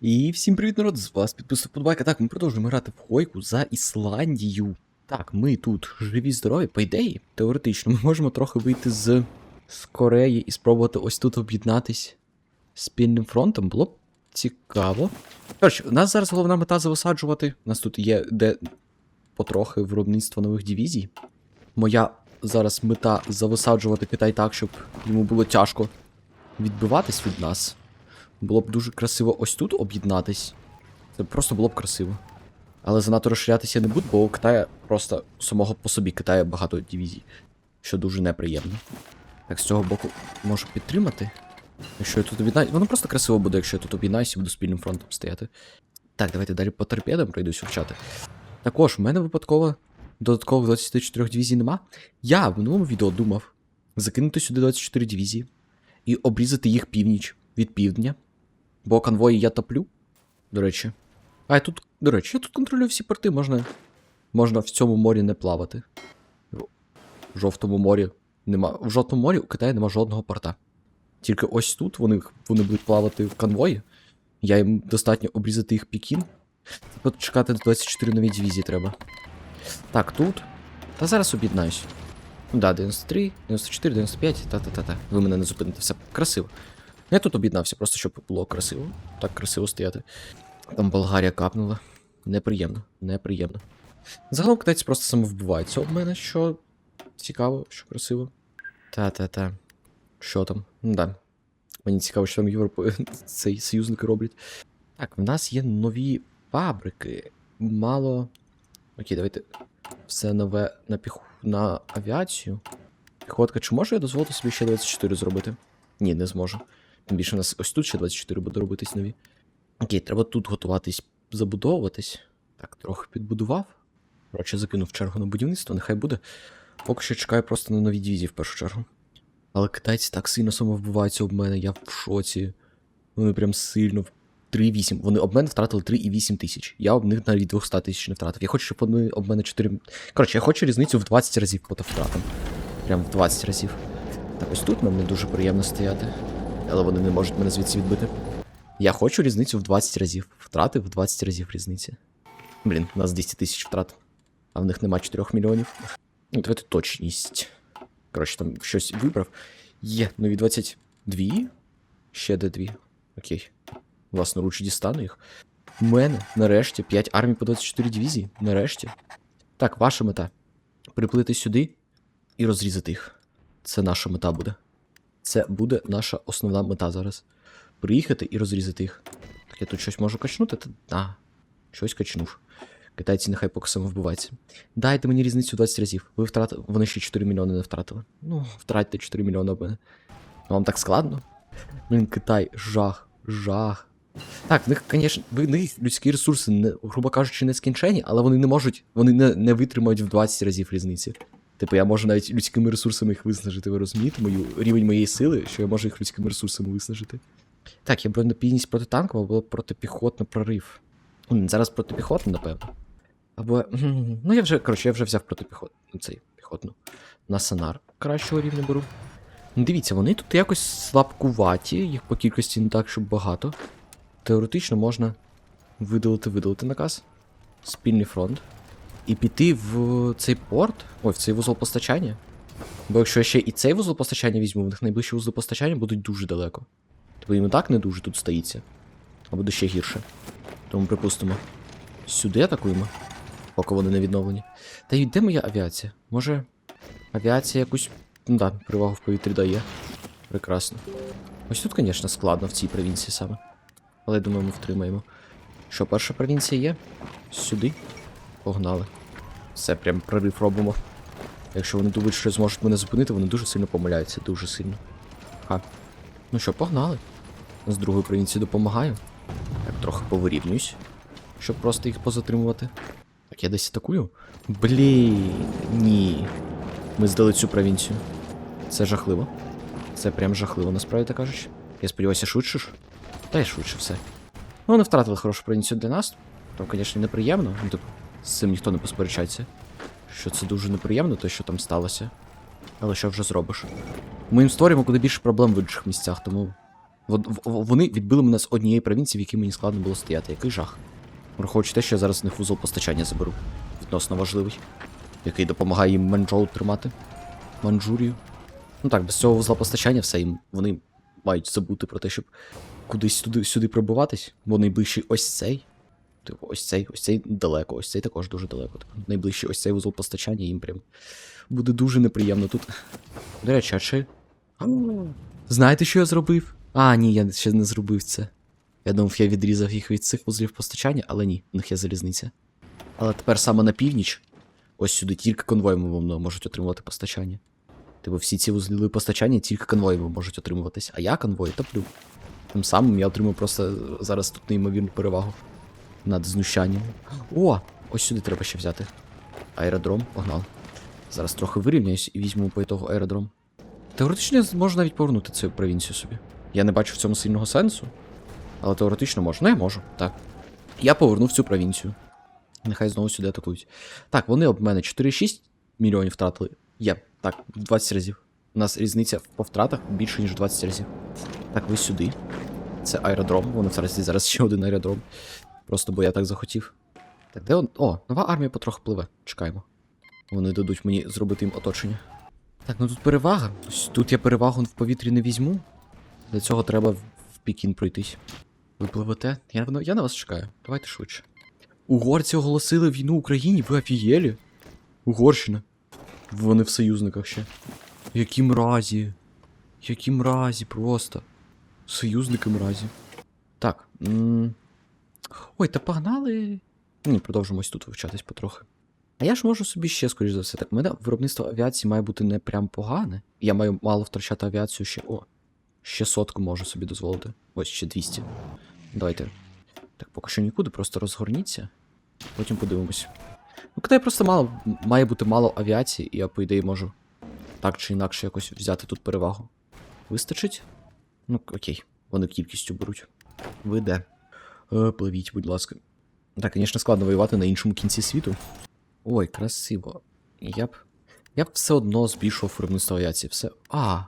І всім привіт, народ! З вас підписав подбайка. Так, ми продовжуємо грати в Хойку за Ісландію. Так, ми тут живі, здорові. По ідеї, теоретично, ми можемо трохи вийти з, з Кореї і спробувати ось тут об'єднатись спільним фронтом. Було б цікаво. Коротше, у нас зараз головна мета зависаджувати. У нас тут є де потрохи виробництво нових дивізій. Моя зараз мета зависаджувати Китай так, щоб йому було тяжко відбиватись від нас. Було б дуже красиво ось тут об'єднатись. Це просто було б красиво. Але занадто розширятися не буду, бо у Китая просто самого по собі Китая багато дивізій, що дуже неприємно. Так, з цього боку можу підтримати. Якщо я тут об'єднаюсь. Воно просто красиво буде, якщо я тут об'єднаюся і буду спільним фронтом стояти. Так, давайте далі по торпедам пройдусь вивчати. Також, в мене випадково додаткових 24 дивізій нема. Я в минулому відео думав закинути сюди 24 дивізії і обрізати їх північ від півдня. Бо конвої я топлю. До речі. А я тут, до речі, я тут контролюю всі порти, можна. Можна в цьому морі не плавати. В жовтому морі нема. В жовтому морі у Китаї нема жодного порта. Тільки ось тут вони, вони будуть плавати в конвої. Я їм достатньо обрізати їх пікін. Тут чекати 24 нові дивізії треба. Так, тут. Та зараз об'єднаюсь. Ну да, 93, 94, 95, та-та-та-та. Ви мене не зупините, все красиво. Я тут об'єднався, просто щоб було красиво. Так красиво стояти. Там Болгарія капнула. Неприємно, неприємно. Загалом китайці просто самовбиваються об мене, що цікаво, що красиво. Та-та-та. Що там? Ну да. Мені цікаво, що там Європи цей союзники роблять. Так, в нас є нові фабрики. Мало. Окей, давайте. Все нове на піху на авіацію. Піхотка, чи можу я дозволити собі ще 24 зробити? Ні, не зможу. Тим більше у нас ось тут ще 24 буде робитись нові. Окей, треба тут готуватись, забудовуватись. Так, трохи підбудував. Коротше, закинув чергу на будівництво, нехай буде. Поки що чекаю просто на нові дивізії в першу чергу. Але китайці так сильно самовбиваються об мене, я в шоці. Вони прям сильно. 3,8. Вони об мене втратили 3,8 тисяч. Я об них навіть 200 тисяч не втратив. Я хочу, щоб вони об мене 4. Коротше, я хочу різницю в 20 разів по втратам. Прям в 20 разів. Так ось тут нам не дуже приємно стояти. Але вони не можуть мене звідси відбити. Я хочу різницю в 20 разів. Втрати в 20 разів різниці. Блін, у нас 200 тисяч втрат. А в них нема 4 мільйонів. Ну, давайте точність. Коротше, там щось вибрав. Є, нові 22. Ще де 2. Окей. Власноруч дістану їх. У мене нарешті 5 армій по 24 дивізії. Нарешті. Так, ваша мета. Приплити сюди і розрізати їх. Це наша мета буде. Це буде наша основна мета зараз. Приїхати і розрізати їх. Так я тут щось можу качнути? Та... А, щось качнув. Китайці нехай поки самовбиваються. Дайте мені різницю 20 разів. Ви втратили. Вони ще 4 мільйони не втратили. Ну, втратьте 4 мільйони об мене. Вам так складно? Блін, Китай, жах, жах. Так, в них, звісно, в них людські ресурси, грубо кажучи, не скінчені, але вони не можуть, вони не, не витримають в 20 разів різниці. Типу, я можу навіть людськими ресурсами їх виснажити, ви розумієте? Мою, рівень моєї сили, що я можу їх людськими ресурсами виснажити. Так, я бронепійність протитанкова, або протипіхотний прорив. Зараз протипіхотний, напевно. Або. Ну, я вже, коротше, я вже взяв протипіхотну, цей піхотну. На сонар кращого рівня беру. Ну, Дивіться, вони тут якось слабкуваті, їх по кількості не так, щоб багато. Теоретично можна видалити, видалити наказ. Спільний фронт. І піти в цей порт, ой, в цей вузол постачання. Бо якщо я ще і цей вузол постачання візьму, в них найближчі вузли постачання будуть дуже далеко. Тобто їм і так не дуже тут стоїться. А буде ще гірше. Тому припустимо. Сюди атакуємо, поки вони не відновлені. Та й де моя авіація? Може, авіація якусь. Ну да, перевагу в повітрі дає. Прекрасно. Ось тут, звісно, складно в цій провінції саме. Але я думаю, ми втримаємо. Що, перша провінція є? Сюди. Погнали. Все, прям прорив робимо. Якщо вони думають, що зможуть мене зупинити, вони дуже сильно помиляються, дуже сильно. Ха. Ну що, погнали. З другої провінції допомагаю. Так, трохи повирівнююсь, щоб просто їх позатримувати. Так, я десь атакую. Блін, ні. Ми здали цю провінцію. Це жахливо. Це прям жахливо, насправді так кажучи. Я сподіваюся, швидше ж? Та й швидше все. Ну, вони втратили хорошу провінцію для нас. Там, звісно, неприємно. Ну, типу, з цим ніхто не посперечається. Що це дуже неприємно, те, що там сталося. Але що вже зробиш? Ми їм створюємо куди більше проблем в інших місцях, тому Вони відбили мене з однієї провінції, в якій мені складно було стояти. Який жах. Враховуючи те, що я зараз в них вузол постачання заберу. Відносно важливий. Який допомагає їм Манчжоу тримати. Манчжурію. Ну так, без цього вузла постачання все їм. Вони мають забути про те, щоб кудись туди сюди пробиватись. Бо найближчий ось цей. Типу, ось цей, ось цей далеко, ось цей також дуже далеко. Найближчий ось цей вузол постачання їм прям буде дуже неприємно тут. До речі, а чи. Знаєте, що я зробив? А, ні, я ще не зробив це. Я думав, я відрізав їх від цих вузлів постачання, але ні, в них є залізниця. Але тепер саме на північ, ось сюди тільки конвоями можуть отримувати постачання. Типу всі ці вузли постачання тільки конвоями можуть отримуватись, а я конвої топлю. Тим самим я отримую просто зараз тут неймовірну перевагу над знущанням. О! Ось сюди треба ще взяти. Аеродром, погнали. Зараз трохи вирівняюсь і візьму по ітогу аеродром. Теоретично можу навіть повернути цю провінцію собі. Я не бачу в цьому сильного сенсу. Але теоретично можу. Ну, я можу, так. Я повернув цю провінцію. Нехай знову сюди атакують. Так, вони об мене 4,6 мільйонів втратили. Є. Так, 20 разів. У нас різниця по втратах більше, ніж 20 разів. Так, ви сюди. Це аеродром. Вони зараз зараз ще один аеродром. Просто бо я так захотів. Так, де он. О, нова армія потроху пливе. Чекаємо. Вони дадуть мені зробити їм оточення. Так, ну тут перевага. Ось Тут я перевагу в повітрі не візьму. Для цього треба в Пекін пройтись. Ви пливете? Я, на- я на вас чекаю. Давайте швидше. Угорці оголосили війну Україні, ви офігєлі? Угорщина. Вони в союзниках ще. Які мразі. Які мразі просто. Союзники мразі. Так. М- Ой, та погнали. Ні, продовжимо ось тут вивчатись потрохи. А я ж можу собі ще, скоріш за все, так. У мене виробництво авіації має бути не прям погане. Я маю мало втрачати авіацію ще. О, ще сотку можу собі дозволити. Ось ще 200. Давайте. Так, поки що нікуди, просто розгорніться. Потім подивимось. Ну, Китай просто мало, має бути мало авіації, і я, по ідеї, можу так чи інакше якось взяти тут перевагу. Вистачить? Ну, окей, вони кількістю беруть. Ви де? Е, пливіть, будь ласка. Так, звісно, складно воювати на іншому кінці світу. Ой, красиво. Я б. Я б все одно збільшував виробництво авіації. Все. А.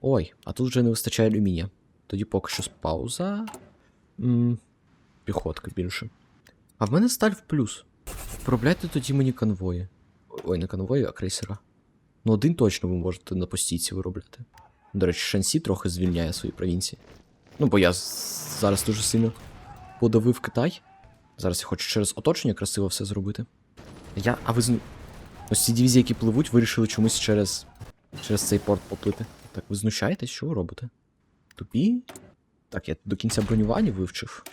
Ой, а тут вже не вистачає алюмінія. Тоді поки що пауза. м піхотка більше. А в мене сталь в плюс. Виробляйте тоді мені конвої. Ой, не конвої, а крейсера. Ну, один точно ви можете на постійці виробляти. До речі, Шансі трохи звільняє свої провінції. Ну, бо я зараз дуже сильно подавив Китай. Зараз я хочу через оточення красиво все зробити. Я. А ви зну... Ось ці дивізії, які пливуть, вирішили чомусь через. через цей порт поплити. Так, ви знущаєтесь, що ви робите? Тупі? Так, я до кінця бронювання вивчив.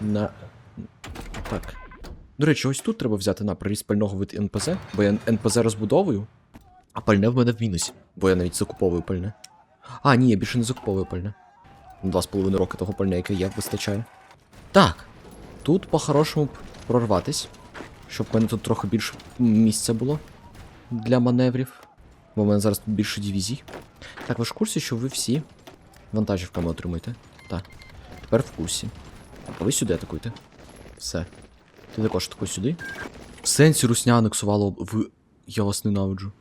На. Так. До речі, ось тут треба взяти на приріст пального від НПЗ, бо я НПЗ розбудовую, а пальне в мене в мінусі, бо я навіть закуповую пальне. А, ні, я більше не закуповую пальне. Два з половиною роки того пальне, яке є, вистачає. Так. Тут по-хорошому прорватись, щоб в мене тут трохи більше місця було для маневрів. Бо в мене зараз тут більше дивізій. Так, ви ж в курсі, що ви всі вантажівками отримуєте? Так. Тепер в курсі. А ви сюди атакуйте. Все. Ти також атакуй сюди. В сенсі русня анексувала. об- Я вас ненавиджу.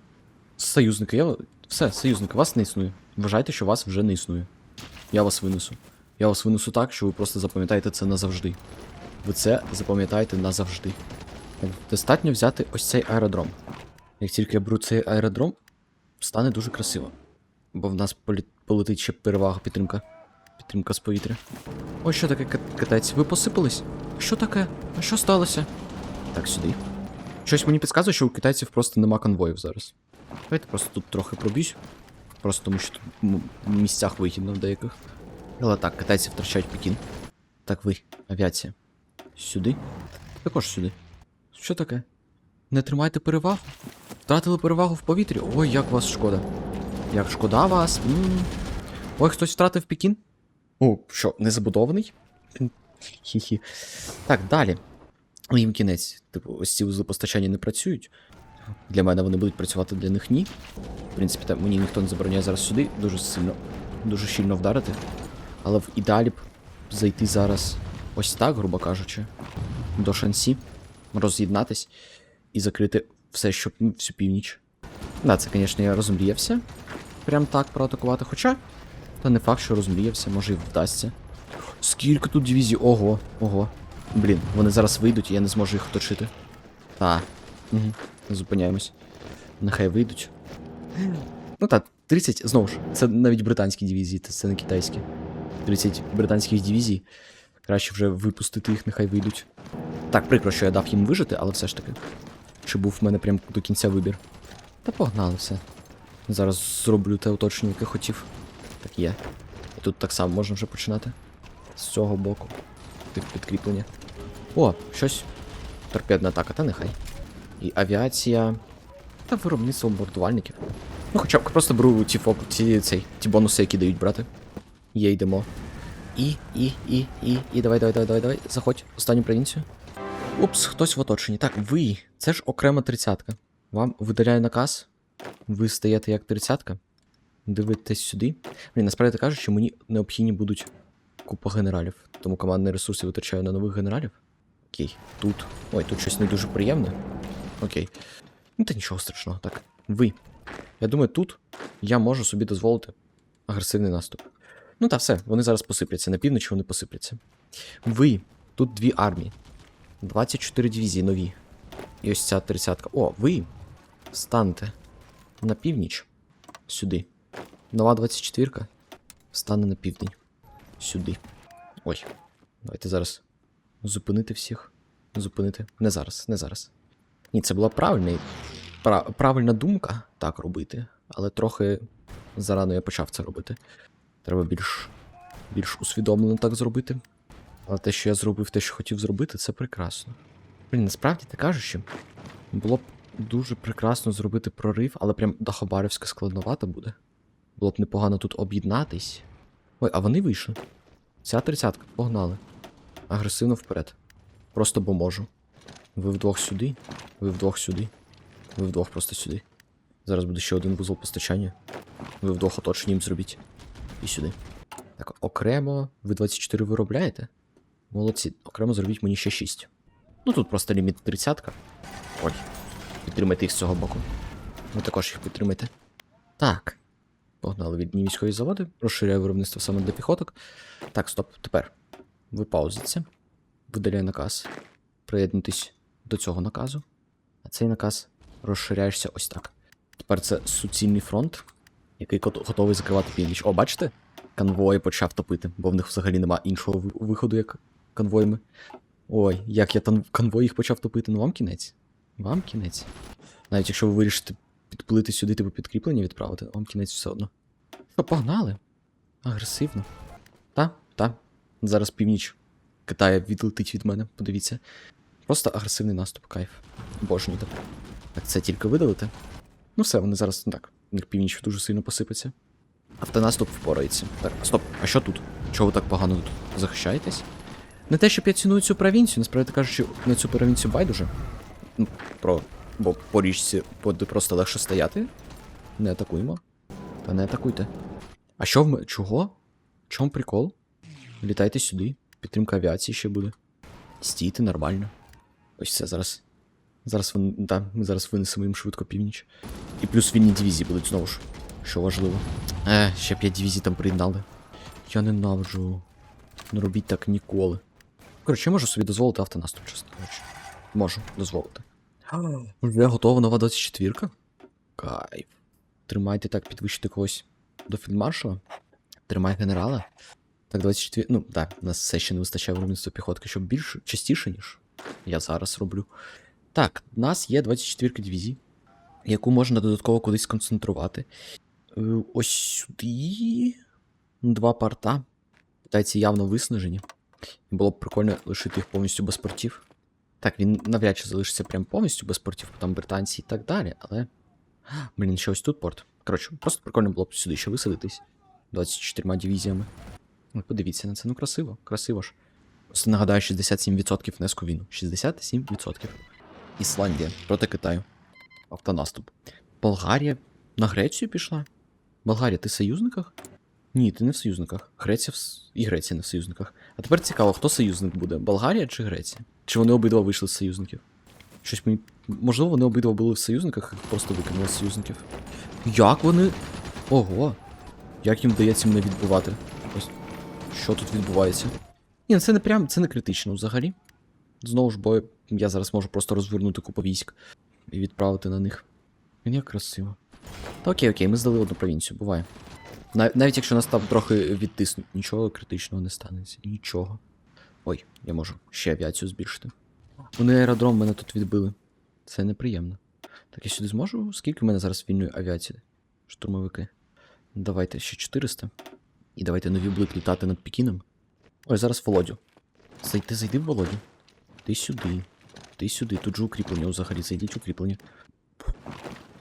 Союзники, я. Все, союзники, вас не існує. Вважайте, що вас вже не існує. Я вас винесу. Я вас винесу так, що ви просто запам'ятаєте це назавжди. Ви це запам'ятаєте назавжди. Достатньо взяти ось цей аеродром. Як тільки я беру цей аеродром, стане дуже красиво. Бо в нас полетить ще перевага підтримка. Підтримка з повітря. Ось що таке кит- китайці? Ви посипались? Що таке? А що сталося? Так, сюди. Щось мені підказує, що у китайців просто нема конвоїв зараз. Давайте просто тут трохи пробіж. Просто тому що тут в місцях вигідно в деяких. Але так, китайці втрачають Пекін. Так, ви, авіація. Сюди. Також сюди. Що таке? Не тримайте перевагу? Втратили перевагу в повітрі? Ой, як вас шкода. Як шкода вас. м Ой, хтось втратив Пекін? О, що, не забудований? Хі-хі. Так, далі. Їм кінець. Типу, ось ці вузли постачання не працюють. Для мене вони будуть працювати, для них ні. В принципі, так, мені ніхто не забороняє зараз сюди дуже сильно, дуже щільно вдарити. Але в ідеалі б зайти зараз ось так, грубо кажучи, до шансі, роз'єднатись і закрити все, що всю північ. Да, це, звісно, я розумріявся. Прям так проатакувати. Хоча Та не факт, що розмріявся, може і вдасться. Скільки тут дивізій? Ого, ого. Блін, вони зараз вийдуть, і я не зможу їх оточити. Та. Угу. Зупиняємось. Нехай вийдуть. Ну так, 30, знову ж, це навіть британські дивізії, це не китайські. 30 британських дивізій. Краще вже випустити їх, нехай вийдуть. Так, прикро, що я дав їм вижити, але все ж таки. Чи був в мене прям до кінця вибір? Та погнали все. Зараз зроблю те оточення, яке хотів. Так є. І тут так само можна вже починати. З цього боку. Тих підкріплення. О, щось. Торпедна атака, та нехай. І авіація. Та виробництво бомбардувальників. Ну, хоча б просто беру ті, фок... ті, цей, ті бонуси, які дають брати. Є, йдемо. І, і, і, і, і, давай, давай, давай, давай, давай. Заходь, останню провінцію. Упс, хтось в оточенні. Так, ви. Це ж окрема тридцятка. Вам видаляє наказ. Ви стаєте як тридцятка. Дивитесь сюди. Блін, насправді кажучи, мені необхідні будуть купа генералів. Тому командні ресурси витрачаю на нових генералів. Окей, тут. Ой, тут щось не дуже приємне. Окей. Ну та нічого страшного. Так, ви. Я думаю, тут я можу собі дозволити агресивний наступ. Ну та все, вони зараз посипляться. На півночі вони посипляться. Ви. Тут дві армії. 24 дивізії нові. І ось ця тридцятка. О, ви станете на північ. Сюди. Нова 24 стане на південь. Сюди. Ой. Давайте зараз зупинити всіх. Зупинити. Не зараз, не зараз. Ні, це була правильна, пра- правильна думка так робити, але трохи зарано я почав це робити. Треба більш, більш усвідомлено так зробити. Але те, що я зробив, те, що хотів зробити, це прекрасно. Блін, насправді ти кажучи, було б дуже прекрасно зробити прорив, але прям до Хабарівська складновато буде. Було б непогано тут об'єднатись. Ой, а вони вийшли. Ця тридцятка, погнали. Агресивно вперед. Просто бо можу. Ви вдвох сюди, ви вдвох сюди, ви вдвох просто сюди. Зараз буде ще один вузол постачання. Ви вдвох оточенням зробіть. І сюди. Так, окремо. Ви 24 виробляєте? Молодці, окремо зробіть мені ще 6. Ну тут просто ліміт 30. Ой. Підтримайте їх з цього боку. Ви також їх підтримайте. Так. Погнали від військові заводи. Розширяю виробництво саме для піхоток. Так, стоп, тепер. Ви паузиться. Видаляю наказ. Приєднуйтесь до цього наказу. А цей наказ розширяєшся ось так. Тепер це суцільний фронт, який готовий закривати північ. О, бачите? Конвої почав топити, бо в них взагалі нема іншого виходу, як конвоями. Ой, як я там конвой їх почав топити, ну вам кінець. Вам кінець. Навіть якщо ви вирішите підплити сюди, типу підкріплення відправити, вам кінець все одно. Що, погнали? Агресивно. Та, та. Зараз північ Китая відлетить від мене, подивіться. Просто агресивний наступ, кайф. Божній так. Так, це тільки видалити. Ну все, вони зараз ну так. Них північ дуже сильно посипеться. Автонаступ впорається. Так, стоп, а що тут? Чого ви так погано тут захищаєтесь? Не те, щоб я ціную цю провінцію, насправді кажучи, на цю провінцію байдуже. Ну, про. Бо по річці буде просто легше стояти. Не атакуємо. Та не атакуйте. А що в м... Чого? В чому прикол? Літайте сюди. Підтримка авіації ще буде. Стійте нормально. Ось це зараз. Зараз вони. Да, ми зараз винесемо їм швидко північ. І плюс вільні дивізії будуть знову ж. Що важливо. Е, ще 5 дивізій там приєднали. Я ненавиджу. Не робіть так ніколи. Коротше, я можу собі дозволити автонаступ, чесно кажучи. Можу дозволити. Вже готова нова 24-ка? Кайф. Тримайте так, підвищити когось до фільдмаршала. Тримай генерала. Так, 24. Ну, так, у нас все ще не вистачає виробництва піхотки, щоб більше частіше, ніж я зараз роблю. Так, в нас є 24 дивізії, яку можна додатково кудись сконцентрувати. Е, Ось сюди. Два порта. Китайці явно виснажені. Було б прикольно лишити їх повністю без портів. Так, він навряд чи залишиться прям повністю без портів, бо там британці і так далі, але. Блін, ще ось тут порт. Коротше, просто прикольно було б сюди ще висадитись. 24 дивізіями. Ну, подивіться на це, ну красиво, красиво ж. Просто нагадаю, 67% внеску війну. 67%. Ісландія проти Китаю. Автонаступ. Болгарія на Грецію пішла? Болгарія, ти в союзниках? Ні, ти не в союзниках. Греція в... і Греція не в союзниках. А тепер цікаво, хто союзник буде? Болгарія чи Греція? Чи вони обидва вийшли з союзників? Щось мені. Можливо, вони обидва були в союзниках і просто викинули з союзників. Як вони. Ого. Як їм вдається мене відбивати? Ось що тут відбувається? Ні, ну це не прям, це не критично взагалі. Знову ж, бо я зараз можу просто розвернути купу військ і відправити на них. Він як красиво. Та окей, окей, ми здали одну провінцію, буває. Нав- навіть якщо нас там трохи відтиснуть, нічого критичного не станеться. Нічого. Ой, я можу ще авіацію збільшити. Вони аеродром мене тут відбили. Це неприємно. Так, я сюди зможу? Скільки в мене зараз вільної авіації? Штурмовики. Давайте ще 400. І давайте нові будуть літати над Пекіном. Ой, зараз Володю. Зайди, зайди Володю. Ти сюди. Ти сюди. Тут же укріплення взагалі. Зайдіть укріплення.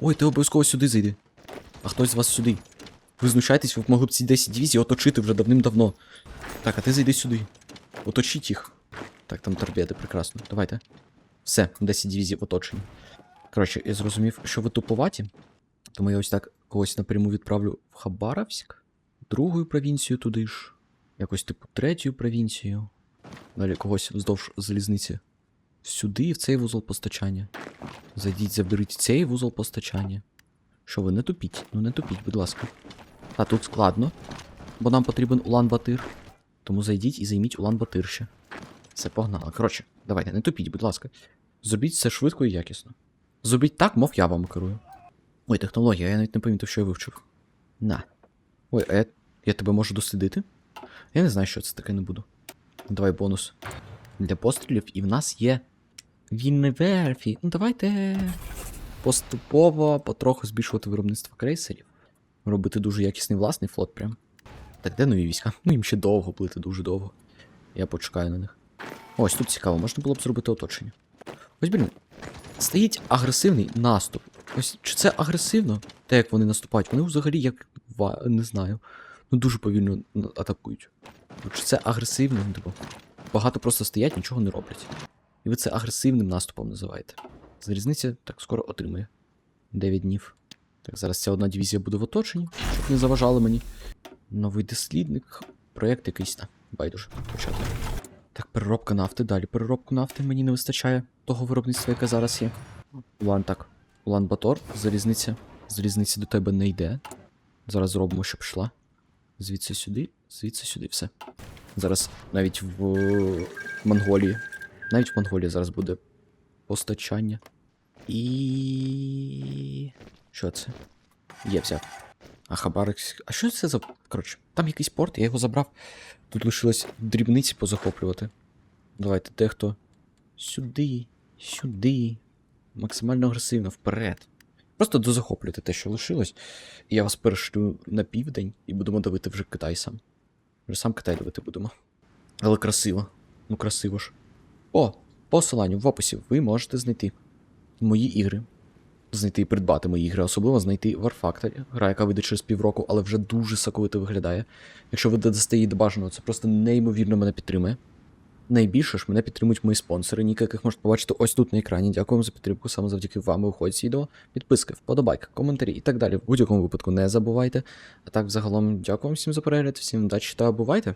Ой, ти обов'язково сюди зайди. А хтось з вас сюди. Ви знущаєтесь, ви могли б ці 10 дивізій оточити вже давним-давно. Так, а ти зайди сюди. Оточіть їх. Так, там торпеди, прекрасно. Давайте. Все, 10 дивізій в оточенні. Коротше, я зрозумів, що ви туповаті. Тому я ось так когось напряму відправлю в Хабаровськ, другою провінцію туди ж, якось типу третю провінцію. Далі когось вздовж залізниці. Сюди, в цей вузол постачання. Зайдіть, заберіть цей вузол постачання. Що ви не тупіть? Ну не тупіть, будь ласка. А тут складно, бо нам потрібен Улан-Батир. Тому зайдіть і займіть Улан-Батир ще. Все погнало. Коротше, давайте, не тупіть, будь ласка. Зробіть все швидко і якісно. Зробіть так, мов я вам керую. Ой, технологія, я навіть не помітив, що я вивчив. На. Ой, а я, я тебе можу дослідити? Я не знаю, що це таке не буду. Давай бонус. Для пострілів, і в нас є вільні верфі. Ну давайте поступово потроху збільшувати виробництво крейсерів. Робити дуже якісний власний флот прям. Так, де нові війська? Ну їм ще довго плити, дуже довго. Я почекаю на них. Ось тут цікаво, можна було б зробити оточення. Ось, блін, стоїть агресивний наступ. Ось чи це агресивно, те, як вони наступають? Вони взагалі як не знаю. Ну дуже повільно атакують. Чи це агресивно? Типу, багато просто стоять, нічого не роблять. Ви це агресивним наступом називаєте. Залізниця так скоро отримає. 9 днів. Так, зараз ця одна дивізія буде в оточенні, щоб не заважали мені. Новий дослідник. Проєкт якийсь та. Байдуже почати. Так, переробка нафти. Далі переробку нафти мені не вистачає того виробництва, яке зараз є. Улан так. Улан Батор, залізниця. Залізниця до тебе не йде. Зараз зробимо, щоб йшла. Звідси сюди, звідси сюди, все. Зараз навіть в Монголії. Навіть в Монголії зараз буде постачання. І. Що це? Є взяв. А Хабаровськ. А що це за. Коротше, там якийсь порт, я його забрав. Тут лишилось дрібниці позахоплювати. Давайте, дехто. Сюди, сюди. Максимально агресивно, вперед. Просто дозахоплюйте те, що лишилось. Я вас перешлю на південь і будемо давити вже Китай сам. Вже сам Китай давити будемо. Але красиво. Ну красиво ж. О, посиланню в описі ви можете знайти мої ігри. Знайти і придбати мої ігри, особливо знайти Warfactory, гра, яка вийде через півроку, але вже дуже соковито виглядає. Якщо ви додасте її до бажаного, це просто неймовірно мене підтримує. Найбільше ж мене підтримують мої спонсори, ніки яких можете побачити ось тут на екрані. Дякую вам за підтримку, саме завдяки вам виходить відео. Підписки, вподобайки, коментарі і так далі. В будь-якому випадку не забувайте. А так, взагалом, дякую вам всім за перегляд, всім удачі та бувайте!